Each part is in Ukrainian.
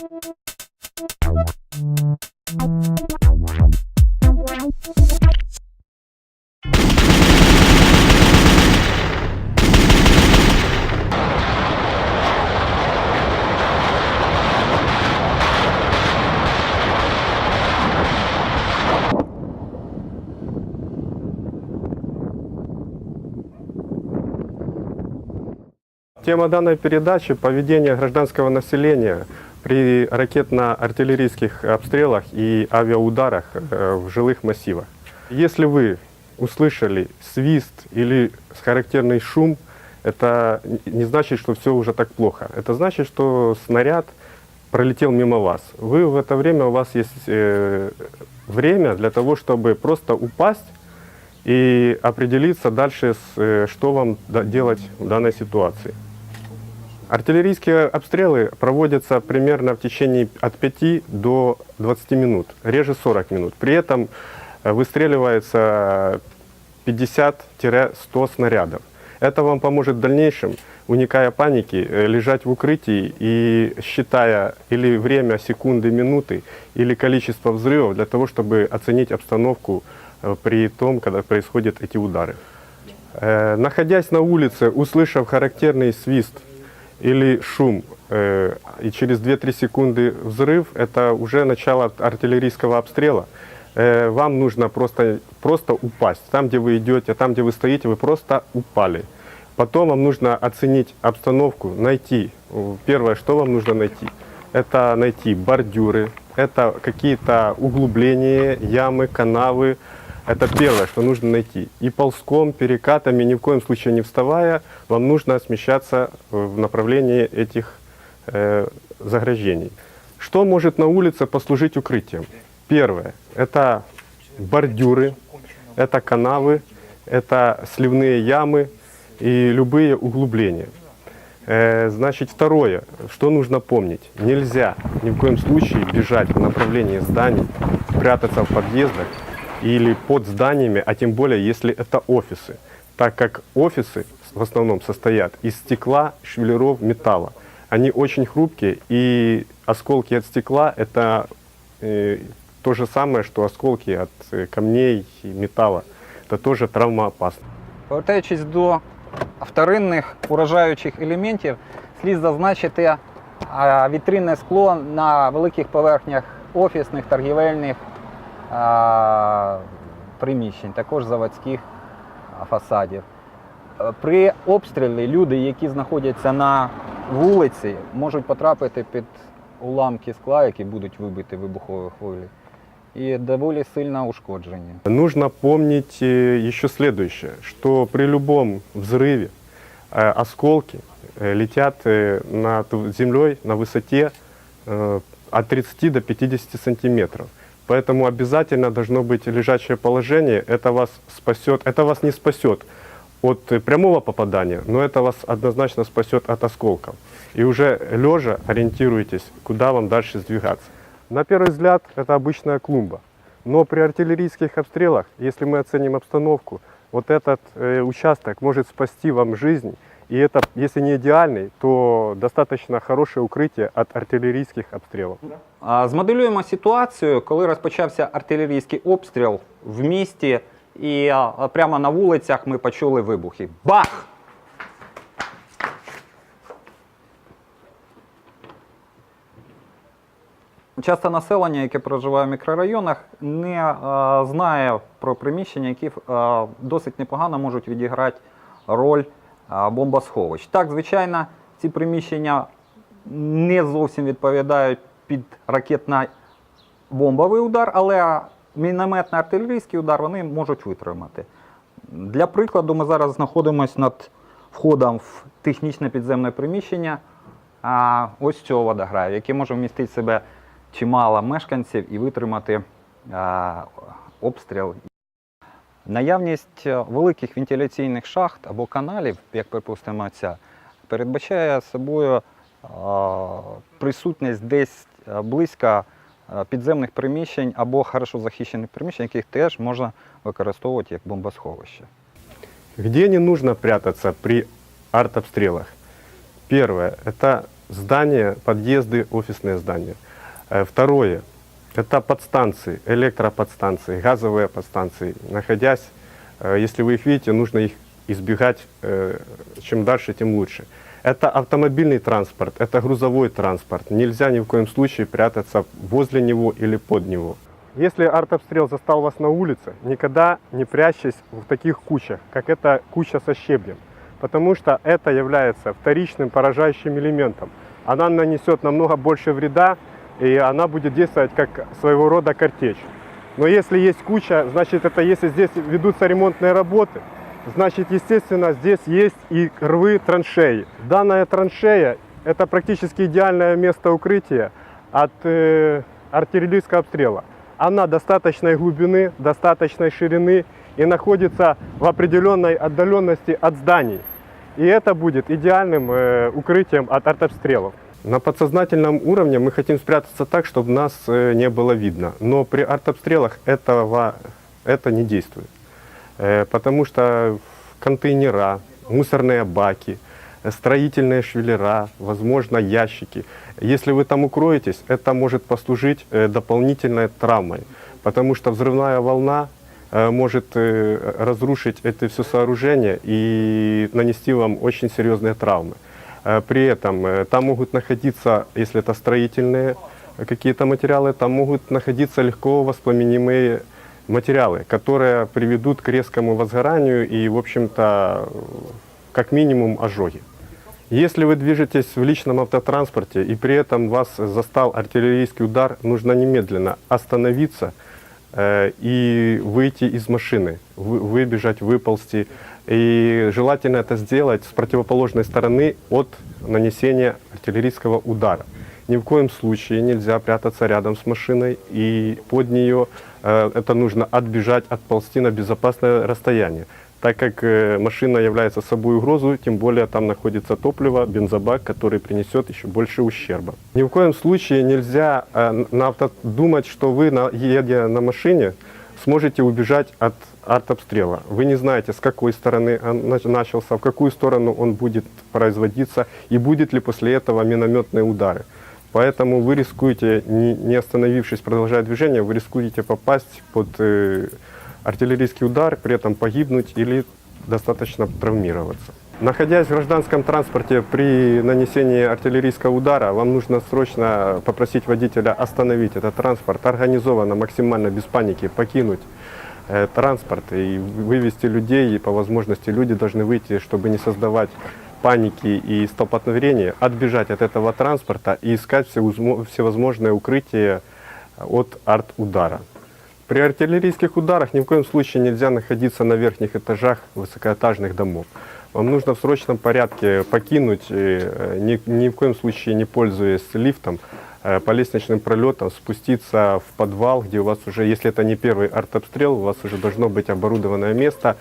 Тема данной передачи – поведение гражданского населения при ракетно-артиллерийских обстрелах и авиаударах э, в жилых массивах. Если вы услышали свист или характерный шум, это не значит, что все уже так плохо. Это значит, что снаряд пролетел мимо вас. Вы в это время, у вас есть э, время для того, чтобы просто упасть и определиться дальше, с, э, что вам делать в данной ситуации. Артиллерийские обстрелы проводятся примерно в течение от 5 до 20 минут, реже 40 минут. При этом э, выстреливается 50-100 снарядов. Это вам поможет в дальнейшем, уникая паники, э, лежать в укрытии и считая или время, секунды, минуты, или количество взрывов для того, чтобы оценить обстановку э, при том, когда происходят эти удары. Находясь на улице, услышав характерный свист или шум, э, и через 2-3 секунды взрыв, это уже начало артиллерийского обстрела. Э, Вам нужно просто, просто упасть. Там, где вы идете, там, где вы стоите, вы просто упали. Потом вам нужно оценить обстановку, найти. Первое, что вам нужно найти, это найти бордюры, это какие-то углубления, ямы, канавы, это первое, что нужно найти. И ползком, перекатами, ни в коем случае не вставая, вам нужно смещаться в направлении этих э, заграждений. Что может на улице послужить укрытием? Первое – это бордюры, это канавы, это сливные ямы и любые углубления. Э, Значит, второе, что нужно помнить. Нельзя ни в коем случае бежать в направлении зданий, прятаться в подъездах или под зданиями, а тем более, если это офисы. Так как офисы в основном состоят из стекла, швеллеров, металла. Они очень хрупкие, и осколки от стекла – это э, то же самое, что осколки от э, камней и металла. Это тоже травмоопасно. Повертаючись до вторинних уражаючих елементів, слід зазначити а, вітринне скло на великих поверхнях офісних, торгівельних а, приміщень, також заводських а, фасадів. Е, При обстрілі люди, які знаходяться на вулиці, можуть потрапити під уламки скла, які будуть вибиті вибухової хвилі, і доволі сильно ушкоджені. Нужно помнить э, еще следующее, что при любом взрыве э, осколки э, летят э, над землей на высоте э, от 30 до 50 сантиметров. Поэтому обязательно должно быть лежачее положение. Это вас спасет, это вас не спасет от э, прямого попадания, но это вас однозначно спасет от осколков. И уже лежа ориентируйтесь, куда вам дальше сдвигаться. На первый взгляд это обычная клумба. Но при артиллерийских обстрелах, если мы оценим обстановку, вот этот э, участок может спасти вам жизнь. И это, если не идеальный, то достаточно хорошее укрытие от артиллерийских обстрелов. А, Змоделюємо ситуацію, коли розпочався артилерійський обстріл в місті, і а, прямо на вулицях ми почули вибухи. Бах! Часто населення, яке проживає в мікрорайонах, не е, знає про приміщення, які е, досить непогано можуть відіграти роль е, бомбосховищ. Так, звичайно, ці приміщення не зовсім відповідають під ракетно-бомбовий удар, але мінометно-артилерійський удар вони можуть витримати. Для прикладу, ми зараз знаходимося над входом в технічне підземне приміщення ось цього водограю, яке може вмістити в себе чимало мешканців і витримати обстріл. Наявність е, великих вентиляційних шахт або каналів, як припустимо, ця, передбачає собою а, присутність десь е, близько е, підземних приміщень або хорошо захищених приміщень, яких теж можна використовувати як бомбосховище. Где не нужно прятаться при артобстрелах? Первое – это здания, подъезды, офисные здания. Э, Второе – это подстанции, электроподстанции, газовые подстанции. Находясь, э, если вы их видите, нужно их избегать, э, чем дальше, тем лучше. Это автомобильный транспорт, это грузовой транспорт. Нельзя ни в коем случае прятаться возле него или под него. Если артобстрел застал вас на улице, никогда не прячьтесь в таких кучах, как эта куча со щеблем, потому что это является вторичным поражающим элементом. Она нанесет намного больше вреда, и она будет действовать как своего рода картечь. Но если есть куча, значит это если здесь ведутся ремонтные работы, значит естественно здесь есть и рвы траншеи. Данная траншея это практически идеальное место укрытия от э, артиллерийского обстрела. Она достаточной глубины, достаточной ширины и находится в определенной отдаленности от зданий. И это будет идеальным э, укрытием от артобстрелов. На подсознательном уровне мы хотим спрятаться так, чтобы нас э, не было видно. Но при артобстрелах этого, это не действует. Э, потому что контейнера, мусорные баки, строительные швеллера, возможно, ящики. Если вы там укроетесь, это может послужить э, дополнительной травмой, потому что взрывная волна может разрушить это все сооружение и нанести вам очень серьезные травмы. Э, При этом э, там могут находиться, если это строительные э, какие-то материалы, там могут находиться легко воспламенимые материалы, которые приведут к резкому возгоранию и, в общем-то, как минимум ожоги. Если вы движетесь в личном автотранспорте и при этом вас застал артиллерийский удар, нужно немедленно остановиться э, и выйти из машины, вы- выбежать, выползти. И желательно это сделать с противоположной стороны от нанесения артиллерийского удара. Ни в коем случае нельзя прятаться рядом с машиной и под нее. Э, Это нужно отбежать, отползти на безопасное расстояние. Так как э, машина является собой угрозу, тем более там находится топливо, бензобак, который принесет еще больше ущерба. Ни в коем случае нельзя э, на авто думать, что вы, едя на машине, сможете убежать от артобстрела. Вы не знаете, с какой стороны он нач- начался, в какую сторону он будет производиться и будет ли после этого минометные удары. Поэтому вы рискуете, не, остановившись, продолжая движение, вы рискуете попасть под э, артиллерийский удар, при этом погибнуть или достаточно травмироваться. Находясь в гражданском транспорте при нанесении артиллерийского удара, вам нужно срочно попросить водителя остановить этот транспорт, организованно, максимально без паники покинуть транспорт и вывести людей, и по возможности люди должны выйти, чтобы не создавать паники и столпотворения, отбежать от этого транспорта и искать всевозмо- всевозможные укрытия от арт-удара. При артиллерийских ударах ни в коем случае нельзя находиться на верхних этажах высокоэтажных домов. Вам нужно в срочном порядке покинуть, э, ни, ни в коем случае не пользуясь лифтом, э, по лестничным пролетам спуститься в подвал, где у вас уже, если это не первый артобстрел, у вас уже должно быть оборудованное место.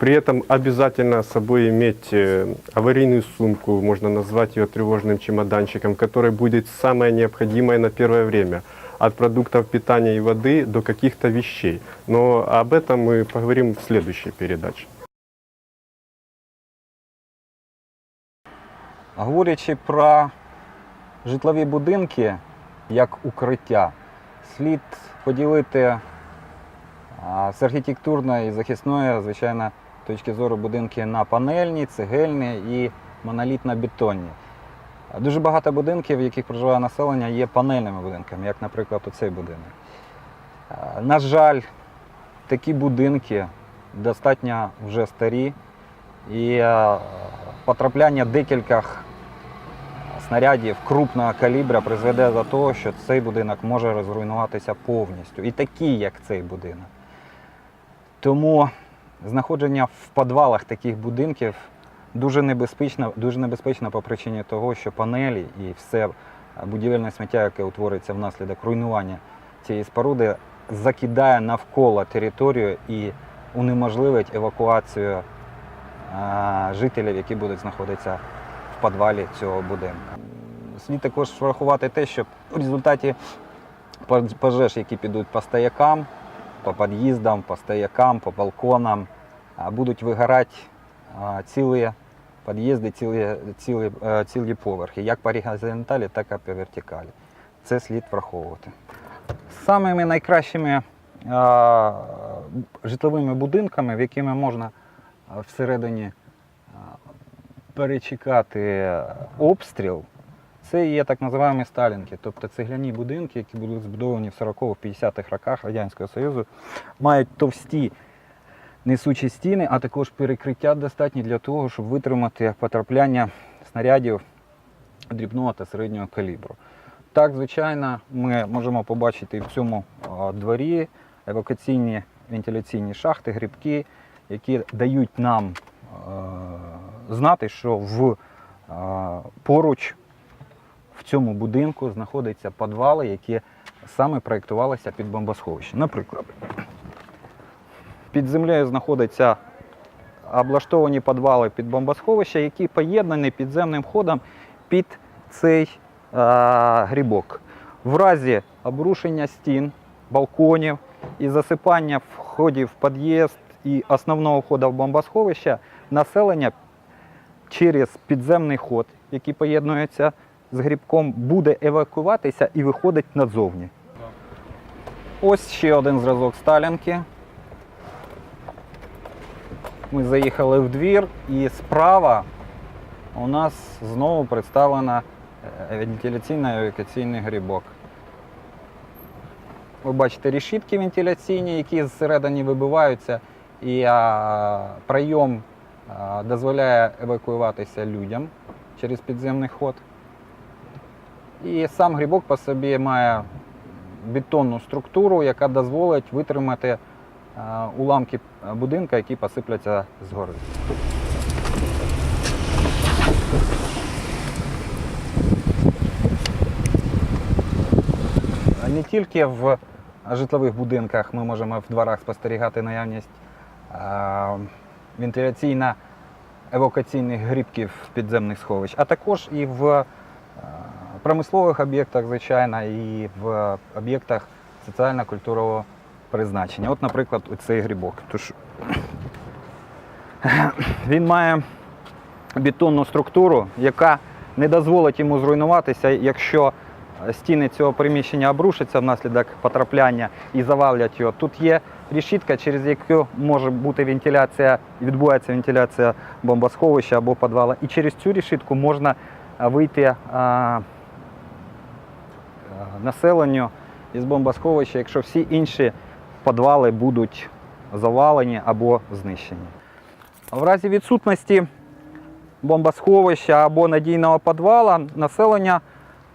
При этом обязательно с собой иметь э, аварийную сумку, можно назвать ее тревожным чемоданчиком, который будет самое необходимое на первое время от продуктов питания и воды до каких-то вещей. Но об этом мы поговорим в следующей передаче. Говорячи про житлові будинки як укриття, слід поділити з архітектурної і захисної, звичайно, точки зору будинки на панельні, цегельні і монолітно-бетонні. Дуже багато будинків, в яких проживає населення, є панельними будинками, як, наприклад, оцей будинок. На жаль, такі будинки достатньо вже старі, і потрапляння декількох снарядів крупного калібра призведе до того, що цей будинок може розруйнуватися повністю. І такий, як цей будинок. Тому знаходження в підвалах таких будинків дуже небезпечно, дуже небезпечно по причині того, що панелі і все будівельне сміття, яке утворюється внаслідок руйнування цієї споруди, закидає навколо територію і унеможливить евакуацію жителів, які будуть знаходитися в підвалі цього будинку. Слід також врахувати те, що в результаті пожеж, які підуть по стоякам, по під'їздам, по стоякам, по балконам, будуть вигорати цілі під'їзди цілі, цілі, е, цілі поверхи, як по горизонталі, так і по вертикалі. Це слід враховувати. Самими найкращими житловими будинками, в якими можна всередині перечекати обстріл, це є так називаємо сталінки, тобто цегляні будинки, які були збудовані в 40-50-х роках Радянського Союзу, мають товсті несучі стіни, а також перекриття достатні для того, щоб витримати потрапляння снарядів дрібного та середнього калібру. Так, звичайно, ми можемо побачити в цьому дворі евакуаційні вентиляційні шахти, грибки, які дають нам знати, що в, е, поруч в цьому будинку знаходяться підвали, які саме проєктувалися під бомбосховище. Наприклад, під землею знаходяться облаштовані підвали під бомбосховище, які поєднані підземним ходом під цей е, грибок. В разі обрушення стін, балконів і засипання входів в під'їзд і основного входу в бомбосховище, населення через підземний ход, який поєднується з грибком, буде евакуватися і виходить назовні. Ось ще один зразок Сталінки. Ми заїхали в двір, і справа у нас знову представлена е, вентиляційно-евакуаційний грибок. Ви бачите решітки вентиляційні, які зсередині вибиваються, і а, прийом дозволяє евакуюватися людям через підземний ход. І сам грибок по собі має бетонну структуру, яка дозволить витримати уламки будинка, які посипляться згори. Не тільки в житлових будинках ми можемо в дворах спостерігати наявність вентиляційно-евакуаційних грибків підземних сховищ, а також і в е, промислових об'єктах, звичайно, і в об'єктах соціально-культурного призначення. От, наприклад, цей грибок. Тож, він має бетонну структуру, яка не дозволить йому зруйнуватися, якщо стіни цього приміщення обрушаться внаслідок потрапляння і завалять його. Тут є решітка, через яку може бути вентиляція, відбувається вентиляція бомбосховища або підвала. І через цю решітку можна вийти а, населенню із бомбосховища, якщо всі інші підвали будуть завалені або знищені. В разі відсутності бомбосховища або надійного підвала населення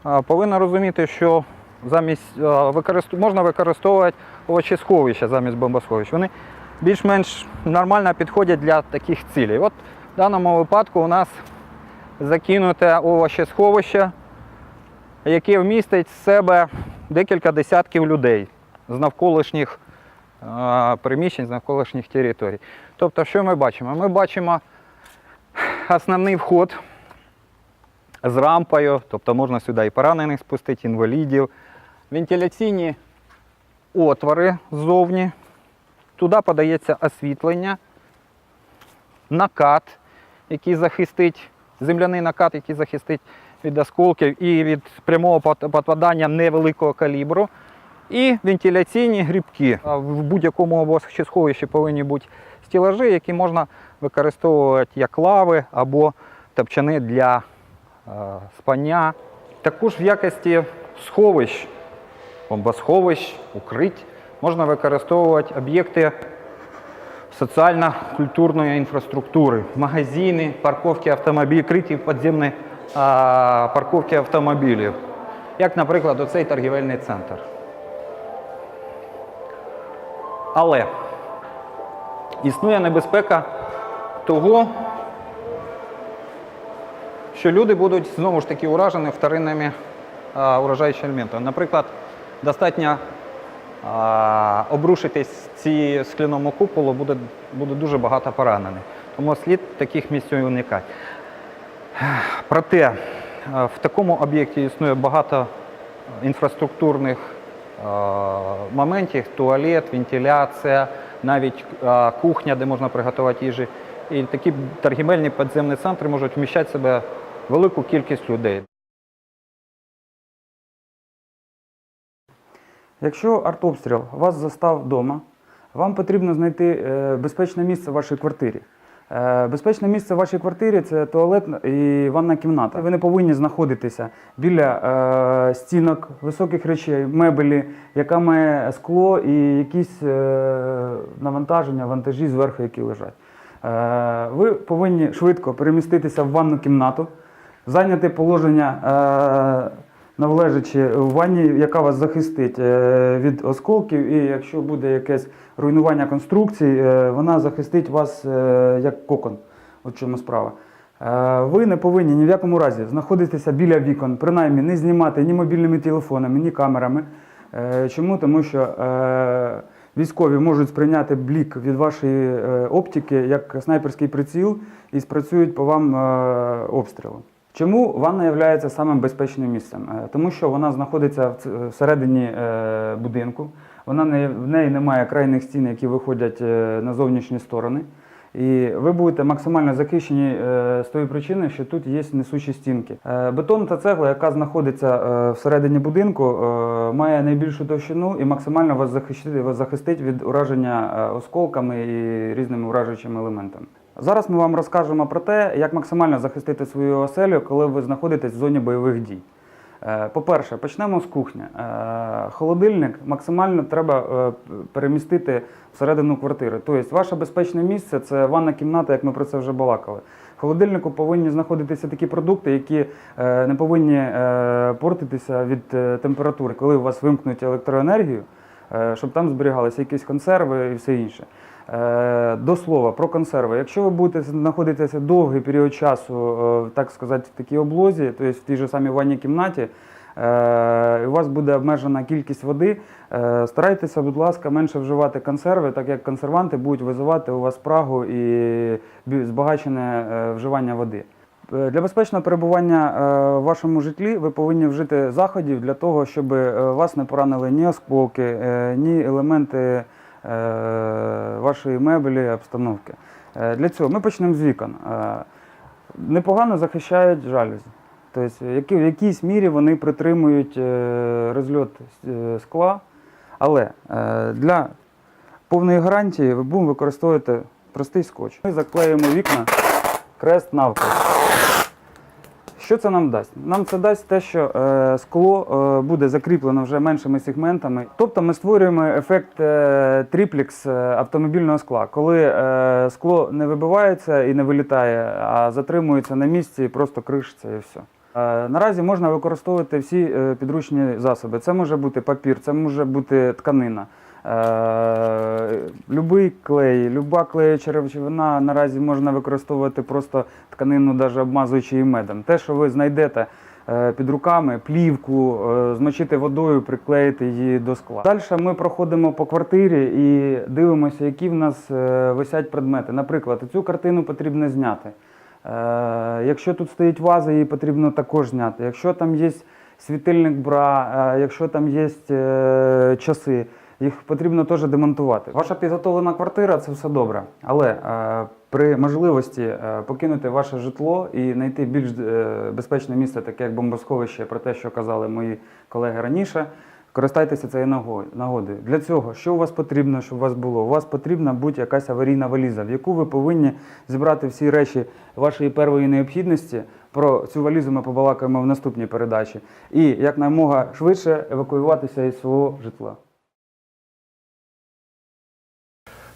а, повинно розуміти, що замість а, використ... можна використовувати овочесховища замість бомбосховищ. Вони більш-менш нормально підходять для таких цілей. От в даному випадку у нас закинуте овочесховище, яке вмістить в себе декілька десятків людей з навколишніх приміщень, з навколишніх територій. Тобто, що ми бачимо? Ми бачимо основний вход з рампою, тобто можна сюди і поранених спустити, інвалідів, вентиляційні отвори ззовні. Туди подається освітлення, накат, який захистить, земляний накат, який захистить від осколків і від прямого попадання невеликого калібру. І вентиляційні грибки. В будь-якому обосховищі повинні бути стілажі, які можна використовувати як лави або топчани для спання. Також в якості сховищ, бомбосховищ, укрить можна використовувати об'єкти соціально-культурної інфраструктури, магазини, парковки автомобілів, криті підземні парковки автомобілів, як, наприклад, оцей торгівельний центр. Але існує небезпека того, що люди будуть знову ж таки уражені вторинними а, уражаючими елементами. Наприклад, достатньо а, обрушитись ці скляному куполу буде, буде дуже багато поранених. Тому слід таких місць уникати. Проте в такому об'єкті існує багато інфраструктурних е, моментів, туалет, вентиляція, навіть е, кухня, де можна приготувати їжі, І такі торгівельні підземні центри можуть вміщати в себе велику кількість людей. Якщо артобстріл вас застав вдома, вам потрібно знайти е, безпечне місце в вашій квартирі. Е, Безпечне місце в вашій квартирі це туалет і ванна кімната. Ви не повинні знаходитися біля е, стінок, високих речей, мебелі, яка має скло і якісь навантаження, вантажі зверху, які лежать. Ви повинні швидко переміститися в ванну кімнату, зайняти положення. е, належачи в ванні, яка вас захистить е, від осколків, і якщо буде якесь руйнування конструкцій, е, вона захистить вас як кокон. От чому справа. Ви не повинні ні в якому разі знаходитися біля вікон, принаймні не знімати ні мобільними телефонами, ні камерами. Чому? Тому що військові можуть сприйняти блік від вашої оптики як снайперський приціл і спрацюють по вам обстрілом. Чому ванна є самим безпечним місцем? Е, Тому що вона знаходиться всередині е, будинку, вона не, в неї немає крайних стін, які виходять е, на зовнішні сторони. І ви будете максимально захищені е, з тої причини, що тут є несучі стінки. Е, Бетон та цегла, яка знаходиться е, всередині будинку, е, має найбільшу товщину і максимально вас захистить, вас захистить від ураження е, осколками і різними уражуючими елементами. Зараз ми вам розкажемо про те, як максимально захистити свою оселю, коли ви знаходитесь в зоні бойових дій. Е, По-перше, почнемо з кухні. Е, Холодильник максимально треба е, перемістити всередину квартири. Тобто, ваше безпечне місце це ванна кімната, як ми про це вже балакали. В холодильнику повинні знаходитися такі продукти, які не повинні портитися від температури, коли у вас вимкнуть електроенергію, щоб там зберігалися якісь консерви і все інше. Е, До слова про консерви. Якщо ви будете знаходитися довгий період часу, е, так сказати, в такій облозі, тобто в тій же самій ванній кімнаті, е, і у вас буде обмежена кількість води, старайтеся, будь ласка, менше вживати консерви, так як консерванти будуть визивати у вас прагу і збагачене вживання води. Для безпечного перебування в вашому житлі ви повинні вжити заходів для того, щоб вас не поранили ні осколки, ні елементи вашої мебелі, обстановки. Е, Для цього ми почнемо з вікон. Е, Непогано захищають жалюзі. Тобто, в якійсь мірі вони притримують е, розльот е, скла, але е, для повної гарантії ми будемо використовувати простий скотч. Ми заклеїмо вікна крест навколо. Що це нам дасть? Нам це дасть те, що е, скло е, буде закріплено вже меншими сегментами. Тобто ми створюємо ефект е, тріплікс е, автомобільного скла, коли е, скло не вибивається і не вилітає, а затримується на місці і просто кришиться і все. Е, Наразі можна використовувати всі е, підручні засоби. Це може бути папір, це може бути тканина. Е, Любий клей, люба клеюча речовина наразі можна використовувати просто тканину, навіть обмазуючи її медом. Те, що ви знайдете е, під руками, плівку, е, змочити водою, приклеїти її до скла. Далі ми проходимо по квартирі і дивимося, які в нас висять предмети. Наприклад, цю картину потрібно зняти. Якщо тут стоїть ваза, її потрібно також зняти. Якщо там є світильник бра, якщо там є часи, їх потрібно теж демонтувати. Ваша підготовлена квартира це все добре. Але е, при можливості е, покинути ваше житло і знайти більш е, безпечне місце, таке як бомбосховище, про те, що казали мої колеги раніше. Користайтеся цією наго- нагодою. Для цього, що у вас потрібно, щоб у вас було? У вас потрібна будь якась аварійна валіза, в яку ви повинні зібрати всі речі вашої первої необхідності. Про цю валізу ми побалакаємо в наступній передачі. І якнаймога швидше евакуюватися із свого житла.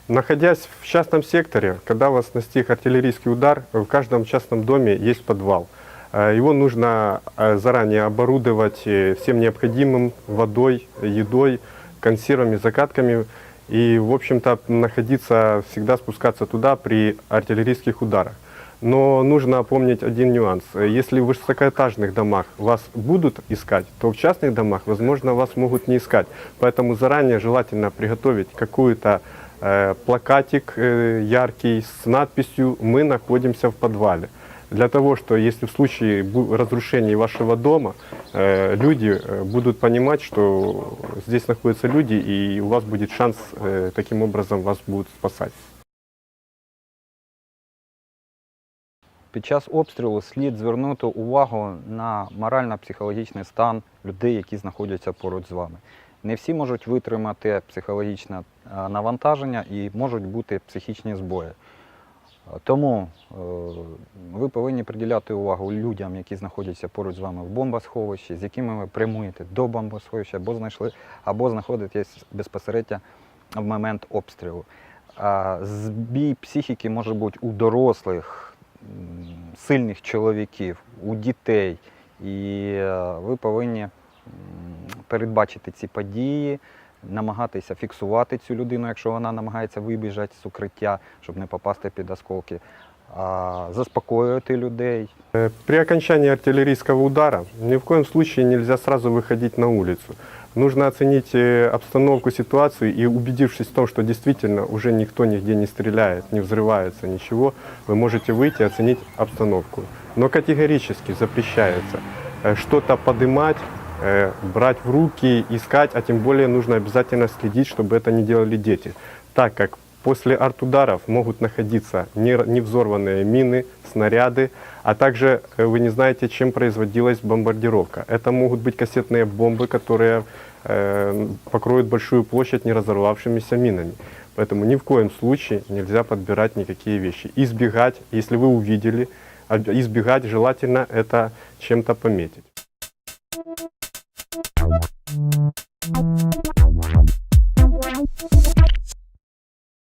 Находясь в частном секторе, когда вас настиг артиллерийский удар, в каждом частном доме есть подвал. Э, Его нужно э, заранее оборудовать э, всем необходимым водой, едой, консервами, закатками. И, в общем-то, находиться, всегда спускаться туда при артиллерийских ударах. Но нужно помнить один нюанс. Если в высокоэтажных домах вас будут искать, то в частных домах, возможно, вас могут не искать. Поэтому заранее желательно приготовить какую-то плакатик э, яркий с надписью «Мы находимся в подвале». Для того, что если в случае бу- разрушения вашего дома, э, люди э, будут понимать, что здесь находятся люди, и у вас будет шанс э, таким образом вас будут спасать. Під час обстрілу слід звернути увагу на морально-психологічний стан людей, які знаходяться поруч з вами. Не всі можуть витримати психологічне е, навантаження і можуть бути психічні збої. Тому е, ви повинні приділяти увагу людям, які знаходяться поруч з вами в бомбосховищі, з якими ви прямуєте до бомбосховища або знайшли, або знаходитесь безпосередньо в момент обстрілу. Збій психіки може бути у дорослих, сильних чоловіків, у дітей. І е, ви повинні передбачити ці події, намагатися фіксувати цю людину, якщо вона намагається вибіжати з укриття, щоб не попасти під осколки, а, заспокоювати людей, Э, При окончании артиллерийского удара ни в коем случае нельзя сразу выходить на улицу. Нужно оценить э, обстановку, ситуацию и убедившись в том, что действительно уже никто нигде не стреляет, не взрывается, ничего, вы можете выйти и оценить обстановку. Но категорически запрещается э, что-то подымать, э, брать в руки, искать, а тем более нужно обязательно следить, чтобы это не делали дети, так как После артударов могут находиться не- невзорванные мины, снаряды, а также э, вы не знаете, чем производилась бомбардировка. Это могут быть кассетные бомбы, которые э, покроют большую площадь не разорвавшимися минами. Поэтому ни в коем случае нельзя подбирать никакие вещи. Избегать, если вы увидели, об- избегать желательно это чем-то пометить.